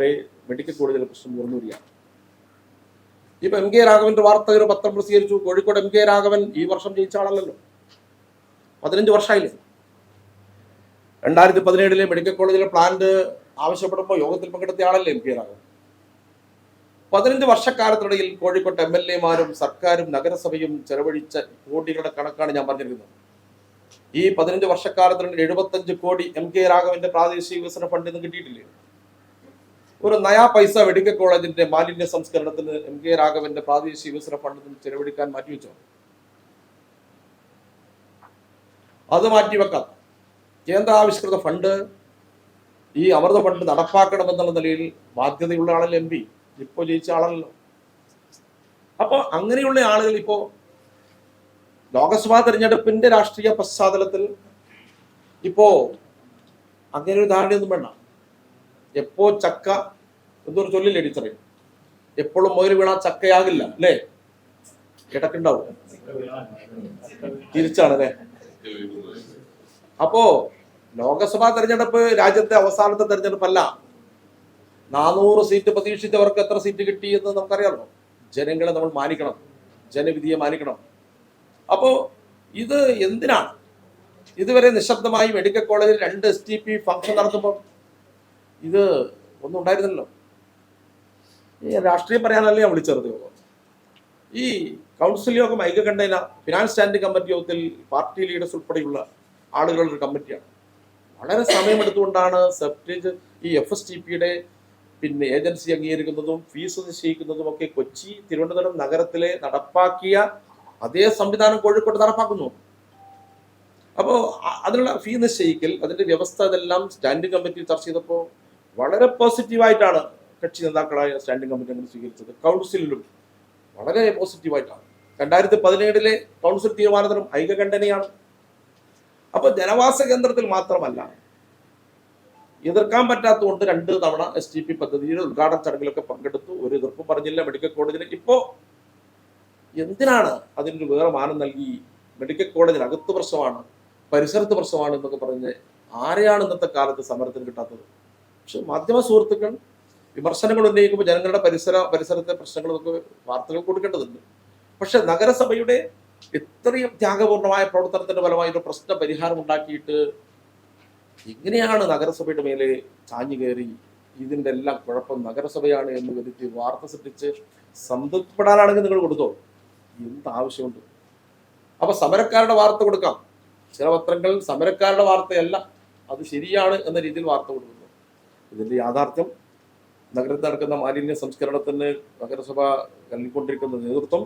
ഇവിടെ മെഡിക്കൽ കോളേജിലെ പ്രശ്നം ഉയർന്നു വരികയാണ് ഇപ്പൊ എം കെ രാഘവന്റെ വാർത്തകർ പത്രം പ്രസിദ്ധീകരിച്ചു. കോഴിക്കോട് എം കെ രാഘവൻ ഈ വർഷം ജയിച്ച ആളല്ലല്ലോ. പതിനഞ്ച് വർഷമായില്ലേ? രണ്ടായിരത്തി പതിനേഴിലെ മെഡിക്കൽ കോളേജിലെ പ്ലാന്റ് ആവശ്യപ്പെടുമ്പോൾ യോഗത്തിൽ പങ്കെടുത്ത ആളല്ലേ എം കെ രാഘവൻ? പതിനഞ്ച് വർഷക്കാലത്തിനിടയിൽ കോഴിക്കോട്ട് എം എൽ എമാരും സർക്കാരും നഗരസഭയും ചെലവഴിച്ച കോടികളുടെ കണക്കാണ് ഞാൻ പറഞ്ഞിരിക്കുന്നത്. ഈ പതിനഞ്ച് വർഷക്കാലത്തിനിടയിൽ എഴുപത്തഞ്ച് കോടി എം കെ രാഘവന്റെ പ്രാദേശിക വികസന ഫണ്ടിൽ നിന്ന് കിട്ടിയിട്ടില്ലേ? ഒരു നയാ പൈസ മെഡിക്കൽ കോളേജിന്റെ മാലിന്യ സംസ്കരണത്തിന് എം കെ രാഘവന്റെ പ്രാദേശിക വികസന ഫണ്ടിൽ നിന്ന് ചെലവഴിക്കാൻ മാറ്റിവെച്ചോ? അത് മാറ്റിവെക്കാം. കേന്ദ്ര ആവിഷ്കൃത ഫണ്ട് ഈ അമൃത ഫണ്ട് നടപ്പാക്കണമെന്നുള്ള നിലയിൽ ബാധ്യതയുള്ള ആളല്ലേ എം പി? ഇപ്പോ ജയിച്ച ആളല്ലോ അപ്പൊ അങ്ങനെയുള്ള ആളുകൾ ഇപ്പോ ലോകസഭാ തെരഞ്ഞെടുപ്പിന്റെ രാഷ്ട്രീയ പശ്ചാത്തലത്തിൽ ഇപ്പോ അങ്ങനെ ഒരു ധാരണയൊന്നും വേണ്ട. എപ്പോ ചക്ക എന്നൊരു ചൊല്ലില്ലേ ടീച്ചറെ? എപ്പോഴും മുതൽ വീണാ ചക്കയാകില്ല അല്ലേ? ഇടക്കുണ്ടാവും തിരിച്ചാണ് അല്ലേ അപ്പോ ലോകസഭാ തെരഞ്ഞെടുപ്പ് രാജ്യത്തെ അവസാനത്തെ തെരഞ്ഞെടുപ്പല്ല. നാനൂറ് സീറ്റ് പ്രതീക്ഷിച്ചവർക്ക് എത്ര സീറ്റ് കിട്ടി എന്ന് നമുക്കറിയാമല്ലോ. ജനങ്ങളെ നമ്മൾ മാനിക്കണം. ജനവിധിയെ മാനിക്കണം. അപ്പോ ഇത് എന്തിനാണ്? ഇതുവരെ നിശബ്ദമായി മെഡിക്കൽ കോളേജിൽ രണ്ട് എസ് ടി പി ഫംഗ്ഷൻ നടത്തുമ്പോൾ ഇത് ഒന്നും ഉണ്ടായിരുന്നല്ലോ ഈ രാഷ്ട്രീയം പറയാനല്ലേ ഞാൻ വിളിച്ചത് യോഗം ഈ കൗൺസിൽ യോഗം ഐക്യകണ്ഠേന ഫിനാൻസ് സ്റ്റാൻഡിംഗ് കമ്മിറ്റി യോഗത്തിൽ പാർട്ടി ലീഡേഴ്സ് ഉൾപ്പെടെയുള്ള ആളുകളുടെ ഒരു കമ്മിറ്റിയാണ്. വളരെ സമയമെടുത്തുകൊണ്ടാണ് സെപ്റ്റേജ് ഈ എഫ് എസ് ടി പിയുടെ പിന്നെ ഏജൻസി അംഗീകരിക്കുന്നതും ഫീസ് നിശ്ചയിക്കുന്നതും ഒക്കെ കൊച്ചി തിരുവനന്തപുരം നഗരത്തിലെ നടപ്പാക്കിയ അതേ സംവിധാനം കോഴിക്കോട് നടപ്പാക്കുന്നു. അപ്പോൾ അതിനുള്ള ഫീ നിശ്ചയിക്കൽ അതിന്റെ വ്യവസ്ഥ ഇതെല്ലാം സ്റ്റാൻഡിംഗ് കമ്മിറ്റി ചർച്ച ചെയ്തപ്പോൾ വളരെ പോസിറ്റീവായിട്ടാണ് കക്ഷി നേതാക്കളായ സ്റ്റാൻഡിംഗ് കമ്മിറ്റി അങ്ങനെ സ്വീകരിച്ചത്. കൗൺസിലിലും വളരെ പോസിറ്റീവായിട്ടാണ് രണ്ടായിരത്തി പതിനേഴിലെ കൗൺസിൽ തീരുമാനത്തിനും ഐക്യകണ്ഠനയാണ് അപ്പോൾ ജനവാസ കേന്ദ്രത്തിൽ മാത്രമല്ല എതിർക്കാൻ പറ്റാത്തതുകൊണ്ട് രണ്ട് തവണ എസ് ടി പി പദ്ധതിയുടെ ഉദ്ഘാടന ചടങ്ങിലൊക്കെ പങ്കെടുത്തു. ഒരു എതിർപ്പ് പറഞ്ഞില്ല മെഡിക്കൽ കോളേജിന്. ഇപ്പോ എന്തിനാണ് അതിനൊരു വേറെ മാനം നൽകി മെഡിക്കൽ കോളേജിന് അകത്ത് പ്രശ്നമാണ് പരിസരത്ത് പ്രശ്നമാണ് എന്നൊക്കെ പറഞ്ഞ് ആരെയാണ് ഇന്നത്തെ കാലത്ത് സമരത്തിന് കിട്ടാത്തത്? പക്ഷെ മാധ്യമ സുഹൃത്തുക്കൾ വിമർശനങ്ങൾ ഉന്നയിക്കുമ്പോൾ ജനങ്ങളുടെ പരിസര പരിസരത്തെ പ്രശ്നങ്ങളൊക്കെ വാർത്തകൾ കൊടുക്കേണ്ടതുണ്ട്. പക്ഷെ നഗരസഭയുടെ ഇത്രയും ത്യാഗപൂർണമായ പ്രവർത്തനത്തിന്റെ ഫലമായി ഒരു പ്രശ്ന പരിഹാരം ഉണ്ടാക്കിയിട്ട് എങ്ങനെയാണ് നഗരസഭയുടെ മേലെ ചാഞ്ഞു കയറി ഇതിന്റെ എല്ലാം കുഴപ്പം നഗരസഭയാണ് എന്ന് വരുത്തി വാർത്ത സൃഷ്ടിച്ച് സംതൃപ്തിപ്പെടാനാണെങ്കിൽ നിങ്ങൾ കൊടുത്തോ? എന്ത് ആവശ്യമുണ്ട് അപ്പൊ സമരക്കാരുടെ വാർത്ത കൊടുക്കാം. ചില പത്രങ്ങൾ സമരക്കാരുടെ വാർത്തയല്ല അത് ശരിയാണ് എന്ന രീതിയിൽ വാർത്ത കൊടുക്കുന്നു. ഇതിന്റെ യാഥാർത്ഥ്യം നഗരത്തിൽ നടക്കുന്ന മാലിന്യ സംസ്കരണത്തിന് നഗരസഭ നൽകിക്കൊണ്ടിരിക്കുന്ന നേതൃത്വം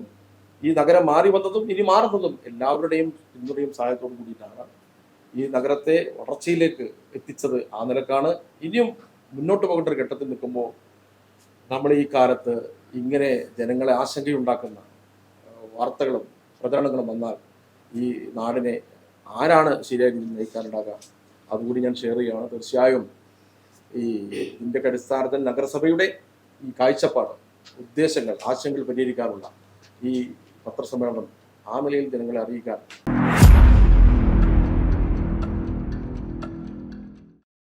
ഈ നഗരം മാറി വന്നതും ഇനി മാറുന്നതും എല്ലാവരുടെയും പിന്തുണയും സഹായത്തോടും കൂടിയിട്ടാണ് ഈ നഗരത്തെ വളർച്ചയിലേക്ക് എത്തിച്ചത് ആ നിലക്കാണ്. ഇനിയും മുന്നോട്ട് പോകേണ്ട ഒരു ഘട്ടത്തിൽ നിൽക്കുമ്പോൾ നമ്മൾ ഈ കാലത്ത് ഇങ്ങനെ ജനങ്ങളെ ആശങ്കയുണ്ടാക്കുന്ന വാർത്തകളും പ്രചരണങ്ങളും വന്നാൽ ഈ നാടിനെ ആരാണ് ശരിയായി നയിക്കാനുണ്ടാകുക അതുകൂടി ഞാൻ ഷെയർ ചെയ്യുകയാണ്. തീർച്ചയായും ഈ ഇതിന്റെയൊക്കെ അടിസ്ഥാനത്തിൽ നഗരസഭയുടെ ഈ കാഴ്ചപ്പാട് ഉദ്ദേശങ്ങൾ ആശയങ്ങൾ പരിഹരിക്കാനുള്ള ഈ പത്രസമ്മേളനം ആ നിലയിൽ ജനങ്ങളെ അറിയിക്കാൻ